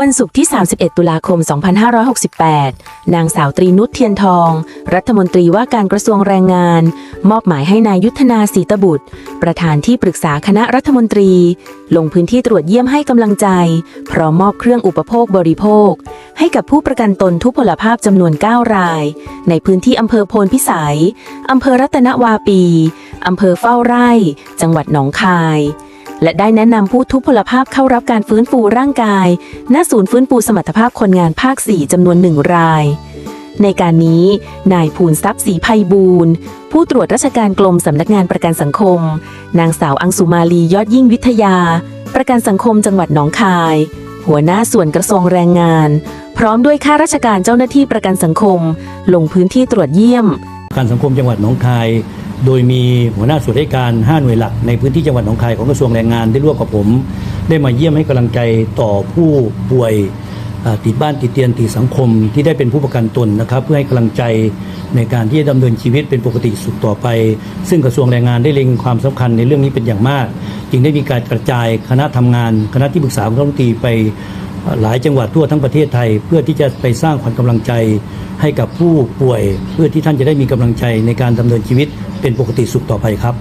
วันศุกร์ที่ 31 ตุลาคม 2568 นางสาวตรีนุชเทียนทอง รัฐมนตรีว่าการกระทรวงแรงงาน มอบหมายให้นายยุทธนาสีตบุตร ประธานที่ปรึกษาคณะรัฐมนตรี ลงพื้นที่ตรวจเยี่ยมให้กำลังใจ พร้อมมอบเครื่องอุปโภคบริโภค ให้กับผู้ประกันตนทุพพลภาพจำนวน 9 ราย ในพื้นที่อำเภอโพนพิสัยอำเภอรัตนวาปีอำเภอเฝ้าไร่ จังหวัดหนองคาย และได้แนะนำผู้ทุพพลภาพเข้ารับการฟื้นฟูร่างกาย ณ ศูนย์ฟื้นฟูสมรรถภาพคนงานภาค 4จำนวนหนึ่งราย ในการนี้ นายภูนทรัพย์ศรีภัยบูรณ์ผู้ตรวจราชการกรมสำนักงานประกันสังคม นางสาวอังสุมาลียอดยิ่งวิทยา ประกันสังคมจังหวัดหนองคาย หัวหน้าส่วนกระทรวงแรงงาน พร้อมด้วยข้าราชการเจ้าหน้าที่ประกันสังคม ลงพื้นที่ตรวจเยี่ยมการสังคมจังหวัดหนองคาย โดยมีหัวหน้าส่วนราชการ5หน่วยหลักในพื้นที่จังหวัดหนองคายของกระทรวงแรงงานได้ร่วมกับผม ได้มาเยี่ยมให้กำลังใจต่อผู้ป่วยอ่าติดบ้านติดเตียงติดสังคมที่ได้เป็นผู้ประกันตนนะครับ เพื่อให้กำลังใจในการที่จะดำเนินชีวิตเป็นปกติสุขต่อไป ซึ่งกระทรวงแรงงานได้เล็งความสำคัญในเรื่องนี้เป็นอย่างมาก จึงได้มีการกระจายคณะทำงาน คณะที่ปรึกษาของรัฐมนตรีไป หลายจังหวัดทั่วทั้งประเทศไทย เพื่อที่จะไปสร้างขวัญกำลังใจให้กับผู้ป่วย เพื่อที่ท่านจะได้มีกำลังใจในการดำเนินชีวิตเป็นปกติสุขต่อไปครับ